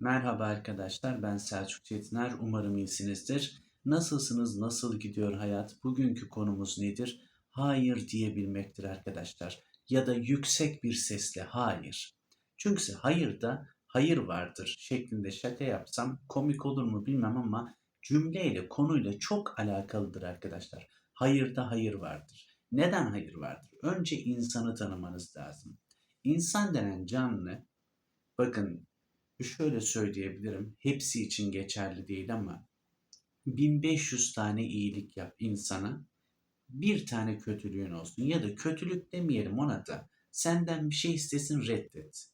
Merhaba arkadaşlar, ben Selçuk Çetiner. Umarım iyisinizdir. Nasılsınız, nasıl gidiyor hayat? Bugünkü konumuz nedir? Hayır diyebilmektir arkadaşlar. Ya da yüksek bir sesle hayır. Çünkü hayırda hayır vardır şeklinde şaka yapsam komik olur mu bilmem ama cümleyle, konuyla çok alakalıdır arkadaşlar. Hayırda hayır vardır. Neden hayır vardır? Önce insanı tanımanız lazım. İnsan denen canlı, bakın şöyle söyleyebilirim. Hepsi için geçerli değil ama 1500 tane iyilik yap insana. Bir tane kötülüğün olsun ya da kötülük demeyelim ona da. Senden bir şey istesin reddet.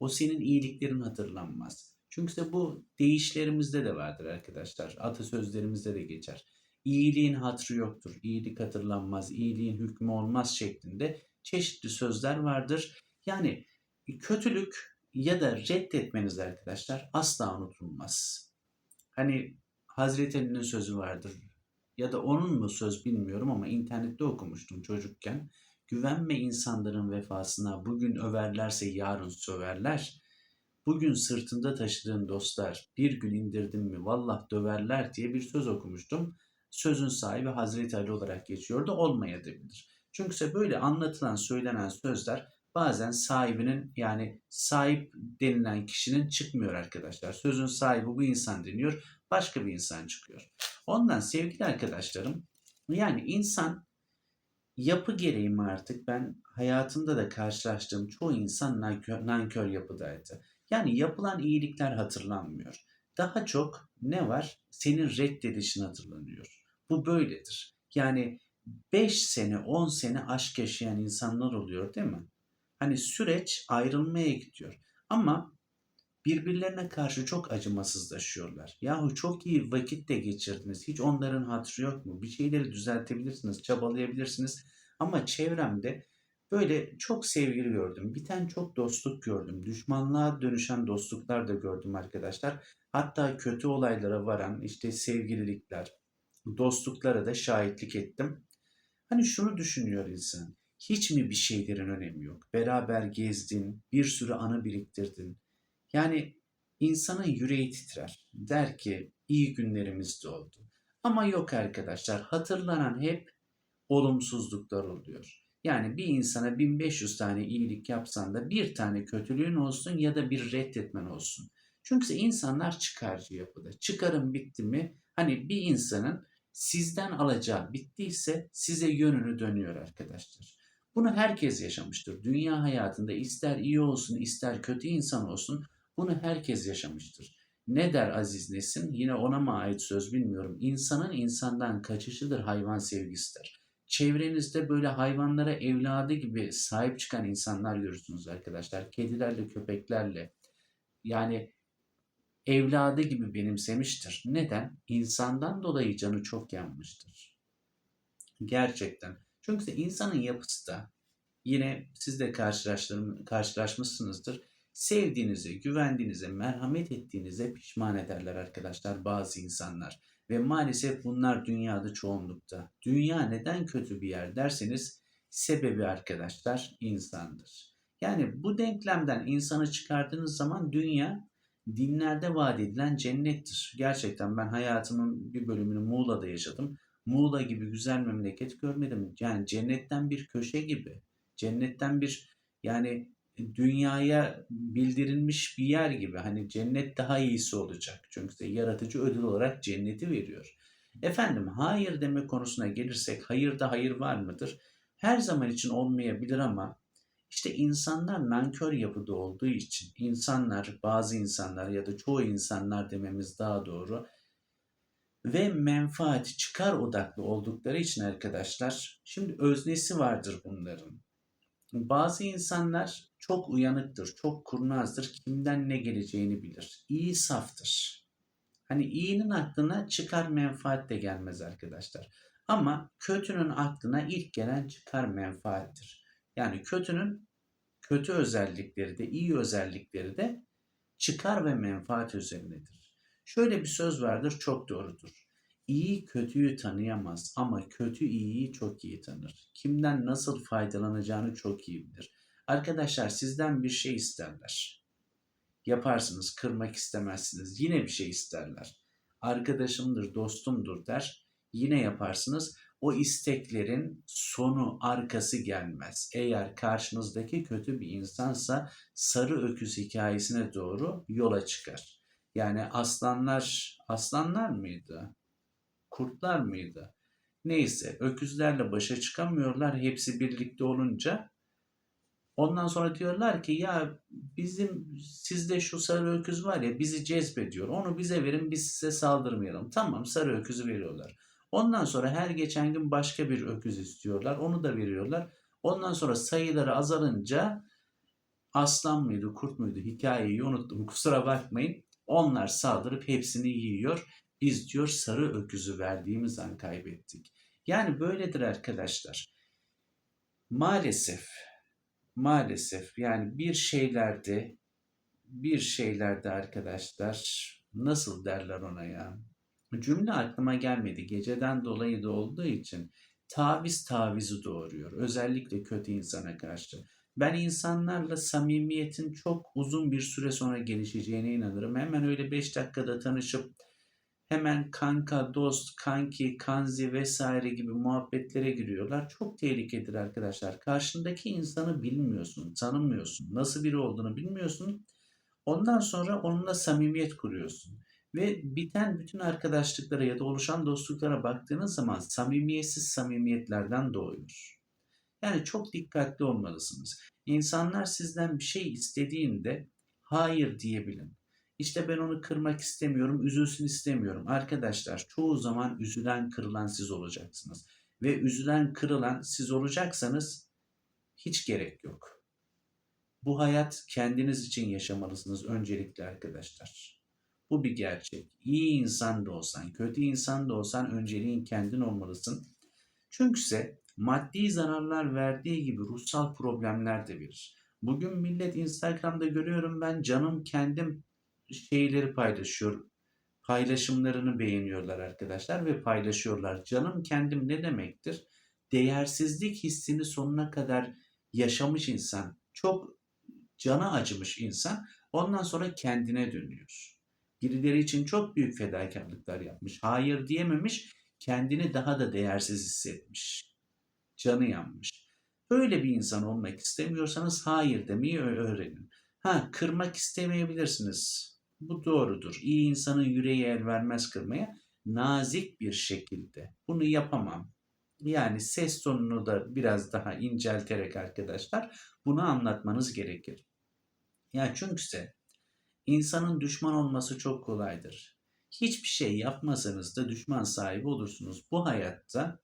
O senin iyiliklerin hatırlanmaz. Çünkü de bu deyişlerimizde de vardır arkadaşlar. Atasözlerimizde de geçer. İyiliğin hatrı yoktur. İyilik hatırlanmaz. İyiliğin hükmü olmaz şeklinde çeşitli sözler vardır. Yani kötülük ya da reddetmeniz arkadaşlar asla unutulmaz. Hani Hazreti Ali'nin sözü vardır ya da onun mu söz bilmiyorum ama internette okumuştum çocukken. Güvenme insanların vefasına bugün överlerse yarın söverler. Bugün sırtında taşıdığın dostlar bir gün indirdin mi vallah döverler diye bir söz okumuştum. Sözün sahibi Hazreti Ali olarak geçiyordu olmayabilir. Çünkü böyle anlatılan söylenen sözler bazen sahibinin yani sahip denilen kişinin çıkmıyor arkadaşlar. Sözün sahibi bu insan deniyor. Başka bir insan çıkıyor. Ondan sevgili arkadaşlarım yani insan yapı gereği mi artık ben hayatımda da karşılaştığım çoğu insan nankör, nankör yapıdaydı. Yani yapılan iyilikler hatırlanmıyor. Daha çok ne var? Senin reddedişin hatırlanıyor. Bu böyledir. Yani 5 sene 10 sene aşk yaşayan insanlar oluyor değil mi? Hani süreç ayrılmaya gidiyor. Ama birbirlerine karşı çok acımasızlaşıyorlar. Yahu çok iyi vakit de geçirdiniz. Hiç onların hatırı yok mu? Bir şeyleri düzeltebilirsiniz, çabalayabilirsiniz. Ama çevremde böyle çok sevgili gördüm. Biten çok dostluk gördüm. Düşmanlığa dönüşen dostluklar da gördüm arkadaşlar. Hatta kötü olaylara varan işte sevgililikler, dostluklara da şahitlik ettim. Hani şunu düşünüyor insan. Hiç mi bir şeylerin önemi yok? Beraber gezdin, bir sürü anı biriktirdin. Yani insanın yüreği titrer. Der ki iyi günlerimiz de oldu. Ama yok arkadaşlar hatırlanan hep olumsuzluklar oluyor. Yani bir insana 1500 tane iyilik yapsan da bir tane kötülüğün olsun ya da bir reddetmen olsun. Çünkü insanlar çıkarcı yapıda. Çıkarım bitti mi hani bir insanın sizden alacağı bittiyse size yönünü dönüyor arkadaşlar. Bunu herkes yaşamıştır. Dünya hayatında ister iyi olsun ister kötü insan olsun bunu herkes yaşamıştır. Ne der Aziz Nesin? Yine ona mı ait söz bilmiyorum. İnsanın insandan kaçışıdır hayvan sevgisidir. Çevrenizde böyle hayvanlara evladı gibi sahip çıkan insanlar görürsünüz arkadaşlar. Kedilerle, köpeklerle. Yani evladı gibi benimsemiştir. Neden? İnsandan dolayı canı çok yanmıştır. Gerçekten. Çünkü insanın yapısı da yine siz de karşılaşmışsınızdır. Sevdiğinize, güvendiğinize, merhamet ettiğinize pişman ederler arkadaşlar bazı insanlar. Ve maalesef bunlar dünyada çoğunlukta. Dünya neden kötü bir yer derseniz sebebi arkadaşlar insandır. Yani bu denklemden insanı çıkardığınız zaman dünya dinlerde vaat edilen cennettir. Gerçekten ben hayatımın bir bölümünü Muğla'da yaşadım. Muğla gibi güzel memleket görmedim. Yani cennetten bir köşe gibi. Cennetten bir yani dünyaya bildirilmiş bir yer gibi. Hani cennet daha iyisi olacak. Çünkü de yaratıcı ödül olarak cenneti veriyor. Efendim hayır deme konusuna gelirsek hayırda hayır var mıdır? Her zaman için olmayabilir ama işte insanlar nankör yapıda olduğu için insanlar bazı insanlar ya da çoğu insanlar dememiz daha doğru ve menfaat çıkar odaklı oldukları için arkadaşlar şimdi öznesi vardır bunların. Bazı insanlar çok uyanıktır, çok kurnazdır, kimden ne geleceğini bilir. İyi saftır. Hani iyinin aklına çıkar menfaat de gelmez arkadaşlar. Ama kötünün aklına ilk gelen çıkar menfaattir. Yani kötünün kötü özellikleri de iyi özellikleri de çıkar ve menfaat üzerinedir. Şöyle bir söz vardır çok doğrudur. İyi kötüyü tanıyamaz ama kötü iyiyi çok iyi tanır. Kimden nasıl faydalanacağını çok iyi bilir. Arkadaşlar sizden bir şey isterler. Yaparsınız, kırmak istemezsiniz. Yine bir şey isterler. Arkadaşımdır, dostumdur der. Yine yaparsınız. O isteklerin sonu, arkası gelmez. Eğer karşınızdaki kötü bir insansa sarı öküz hikayesine doğru yola çıkar. Yani aslanlar, aslanlar mıydı? Kurtlar mıydı? Neyse öküzlerle başa çıkamıyorlar hepsi birlikte olunca. Ondan sonra diyorlar ki ya bizim sizde şu sarı öküz var ya bizi cezbediyor. Onu bize verin biz size saldırmayalım. Tamam sarı öküzü veriyorlar. Ondan sonra her geçen gün başka bir öküz istiyorlar. Onu da veriyorlar. Ondan sonra sayıları azalınca aslan mıydı kurt muydu hikayeyi unuttum kusura bakmayın. Onlar saldırıp hepsini yiyor. Biz diyor sarı öküzü verdiğimiz an kaybettik. Yani böyledir arkadaşlar. Maalesef, maalesef yani bir şeylerde, bir şeylerde arkadaşlar nasıl derler ona ya? Cümle aklıma gelmedi. Geceden dolayı da olduğu için taviz tavizi doğuruyor. Özellikle kötü insana karşı. Ben insanlarla samimiyetin çok uzun bir süre sonra gelişeceğine inanırım. Hemen öyle 5 dakikada tanışıp hemen kanka, dost, kanki, kanzi vesaire gibi muhabbetlere giriyorlar. Çok tehlikedir arkadaşlar. Karşındaki insanı bilmiyorsun, tanımıyorsun. Nasıl biri olduğunu bilmiyorsun. Ondan sonra onunla samimiyet kuruyorsun. Ve biten bütün arkadaşlıklara ya da oluşan dostluklara baktığınız zaman samimiyetsiz samimiyetlerden doğuyor. Yani çok dikkatli olmalısınız. İnsanlar sizden bir şey istediğinde hayır diyebilin. İşte ben onu kırmak istemiyorum, üzülsün istemiyorum. Arkadaşlar çoğu zaman üzülen, kırılan siz olacaksınız. Ve üzülen, kırılan siz olacaksanız hiç gerek yok. Bu hayat kendiniz için yaşamalısınız öncelikle arkadaşlar. Bu bir gerçek. İyi insan da olsan, kötü insan da olsan önceliğin kendin olmalısın. Çünkü ise maddi zararlar verdiği gibi ruhsal problemler de verir. Bugün millet Instagram'da görüyorum ben canım kendim şeyleri paylaşıyor. Paylaşımlarını beğeniyorlar arkadaşlar ve paylaşıyorlar. Canım kendim ne demektir? Değersizlik hissini sonuna kadar yaşamış insan, çok cana acımış insan ondan sonra kendine dönüyor. Birileri için çok büyük fedakarlıklar yapmış. Hayır diyememiş, kendini daha da değersiz hissetmiş. Canı yanmış. Böyle bir insan olmak istemiyorsanız hayır demeyi öğrenin. Ha kırmak istemeyebilirsiniz. Bu doğrudur. İyi insanın yüreği el vermez kırmaya. Nazik bir şekilde. Bunu yapamam. Yani ses tonunu da biraz daha incelterek arkadaşlar bunu anlatmanız gerekir. Ya çünkü ise insanın düşman olması çok kolaydır. Hiçbir şey yapmasanız da düşman sahibi olursunuz. Bu hayatta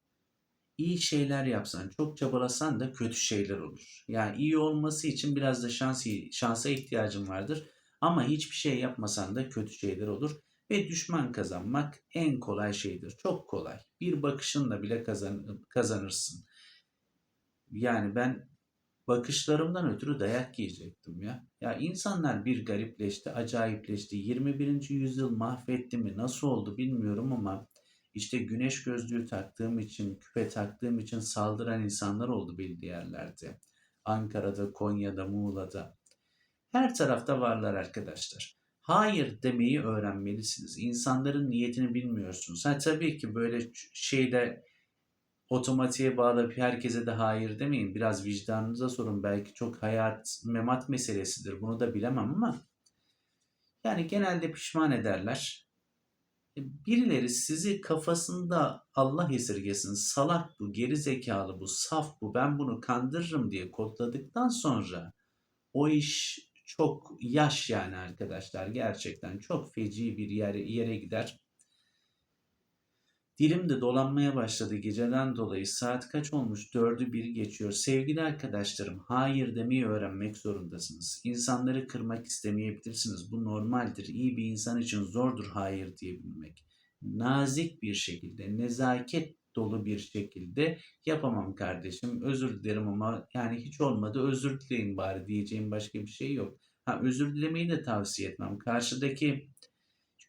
iyi şeyler yapsan, çok çabalasan da kötü şeyler olur. Yani iyi olması için biraz da şans, şansa ihtiyacın vardır. Ama hiçbir şey yapmasan da kötü şeyler olur. Ve düşman kazanmak en kolay şeydir. Çok kolay. Bir bakışınla bile kazan, kazanırsın. Yani ben bakışlarımdan ötürü dayak yiyecektim ya. Ya insanlar bir garipleşti, acayipleşti. 21. yüzyıl mahvetti mi, nasıl oldu bilmiyorum ama işte güneş gözlüğü taktığım için, küpe taktığım için saldıran insanlar oldu belli yerlerde. Ankara'da, Konya'da, Muğla'da. Her tarafta varlar arkadaşlar. Hayır demeyi öğrenmelisiniz. İnsanların niyetini bilmiyorsunuz. Ha, tabii ki böyle şeyde otomatiğe bağlayıp herkese de hayır demeyin. Biraz vicdanınıza sorun. Belki çok hayat, memat meselesidir. Bunu da bilemem ama yani genelde pişman ederler. E, birileri sizi kafasında Allah esirgesin salak bu, geri zekalı bu, saf bu, ben bunu kandırırım diye kodladıktan sonra o iş çok yaş yani arkadaşlar gerçekten çok feci bir yere, yere gider. Dilim de dolanmaya başladı geceden dolayı. Saat kaç olmuş? Dördü bir geçiyor. Sevgili arkadaşlarım, hayır demeyi öğrenmek zorundasınız. İnsanları kırmak istemeyebilirsiniz. Bu normaldir. İyi bir insan için zordur hayır diyebilmek. Nazik bir şekilde, nezaket dolu bir şekilde yapamam kardeşim. Özür dilerim ama yani hiç olmadı özür dileyin bari diyeceğim başka bir şey yok. Ha özür dilemeyi de tavsiye etmem. Karşıdaki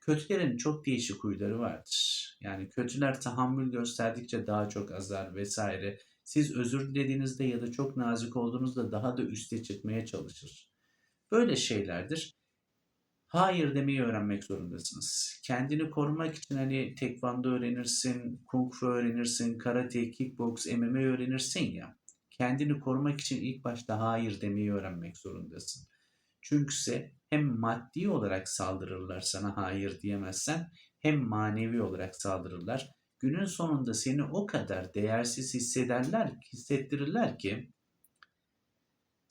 kötülerin çok değişik huyları vardır. Yani kötüler tahammül gösterdikçe daha çok azar vesaire. Siz özür dilediğinizde ya da çok nazik olduğunuzda daha da üste çıkmaya çalışır. Böyle şeylerdir. Hayır demeyi öğrenmek zorundasınız. Kendini korumak için hani tekvando öğrenirsin, kung fu öğrenirsin, karate, kickbox, MMA öğrenirsin ya. Kendini korumak için ilk başta hayır demeyi öğrenmek zorundasın. Çünkü hem maddi olarak saldırırlar sana hayır diyemezsen hem manevi olarak saldırırlar. Günün sonunda seni o kadar değersiz hissederler, hissettirirler ki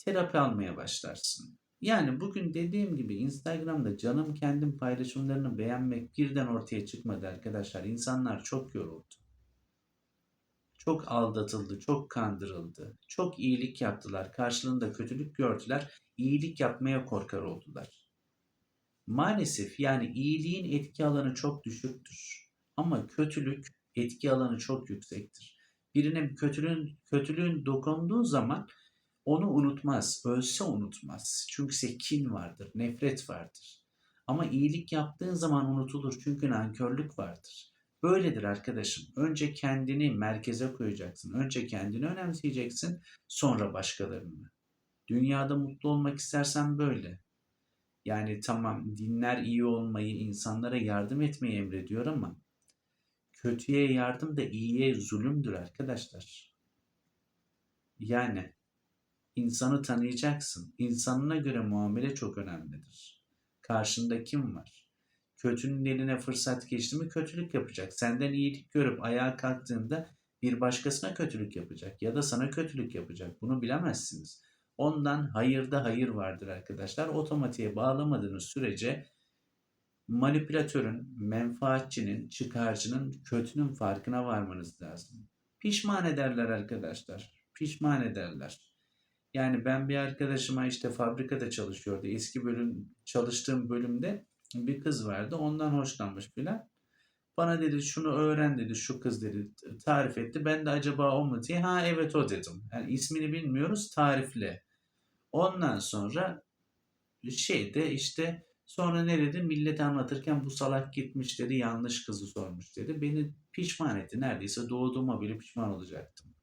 terapi almaya başlarsın. Yani bugün dediğim gibi Instagram'da canım kendim paylaşımlarını beğenmek birden ortaya çıkmadı arkadaşlar. İnsanlar çok yoruldu. Çok aldatıldı, çok kandırıldı. Çok iyilik yaptılar, karşılığında kötülük gördüler. İyilik yapmaya korkar oldular. Maalesef yani iyiliğin etki alanı çok düşüktür. Ama kötülük etki alanı çok yüksektir. Birine kötülüğün, kötülüğün dokunduğu zaman onu unutmaz, ölse unutmaz. Çünkü kin vardır, nefret vardır. Ama iyilik yaptığın zaman unutulur çünkü nankörlük vardır. Böyledir arkadaşım. Önce kendini merkeze koyacaksın. Önce kendini önemseyeceksin, sonra başkalarını. Dünyada mutlu olmak istersen böyle. Yani tamam dinler iyi olmayı, insanlara yardım etmeyi emrediyor ama kötüye yardım da iyiye zulümdür arkadaşlar. Yani insanı tanıyacaksın. İnsanına göre muamele çok önemlidir. Karşında kim var? Kötünün eline fırsat geçti mi kötülük yapacak. Senden iyilik görüp ayağa kalktığında bir başkasına kötülük yapacak ya da sana kötülük yapacak. Bunu bilemezsiniz. Ondan hayırda hayır vardır arkadaşlar. Otomatiğe bağlamadığınız sürece manipülatörün, menfaatçinin, çıkarcının, kötünün farkına varmanız lazım. Pişman ederler arkadaşlar. Pişman ederler. Yani ben bir arkadaşıma işte fabrikada çalışıyordu. Eski bölüm çalıştığım bölümde bir kız vardı. Ondan hoşlanmış filan. Bana dedi şunu öğren dedi şu kız dedi tarif etti. Ben de acaba o mu diye ha evet o dedim. Yani ismini bilmiyoruz tarifle. Ondan sonra şeyde işte sonra ne dedi millete anlatırken bu salak gitmiş dedi yanlış kızı sormuş dedi. Beni pişman etti. Neredeyse doğduğuma bile pişman olacaktım.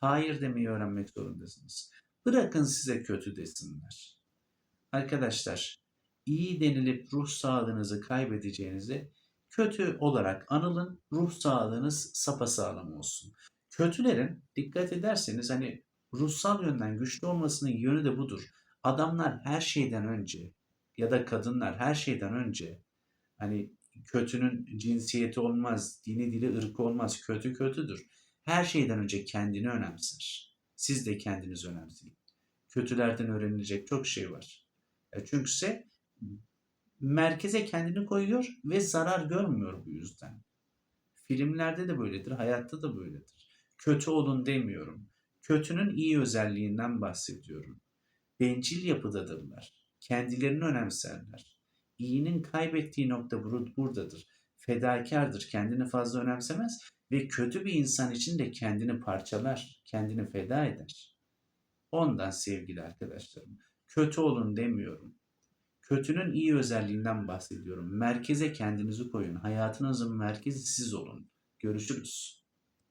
Hayır demeyi öğrenmek zorundasınız. Bırakın size kötü desinler. Arkadaşlar iyi denilip ruh sağlığınızı kaybedeceğinizi kötü olarak anılın, ruh sağlığınız sapasağlam olsun. Kötülerin dikkat ederseniz hani ruhsal yönden güçlü olmasının yönü de budur. Adamlar her şeyden önce ya da kadınlar her şeyden önce hani kötünün cinsiyeti olmaz, dini dili ırkı olmaz, kötü kötüdür. Her şeyden önce kendini önemser. Siz de kendinizi önemseyin. Kötülerden öğrenilecek çok şey var. E çünkü ise merkeze kendini koyuyor ve zarar görmüyor bu yüzden. Filmlerde de böyledir, hayatta da böyledir. Kötü olun demiyorum. Kötünün iyi özelliğinden bahsediyorum. Bencil yapıdadırlar. Kendilerini önemserler. İyinin kaybettiği nokta buradadır. Fedakardır, kendini fazla önemsemez ve kötü bir insan için de kendini parçalar, kendini feda eder. Ondan sevgili arkadaşlarım, kötü olun demiyorum. Kötünün iyi özelliğinden bahsediyorum. Merkeze kendinizi koyun. Hayatınızın merkezi siz olun. Görüşürüz.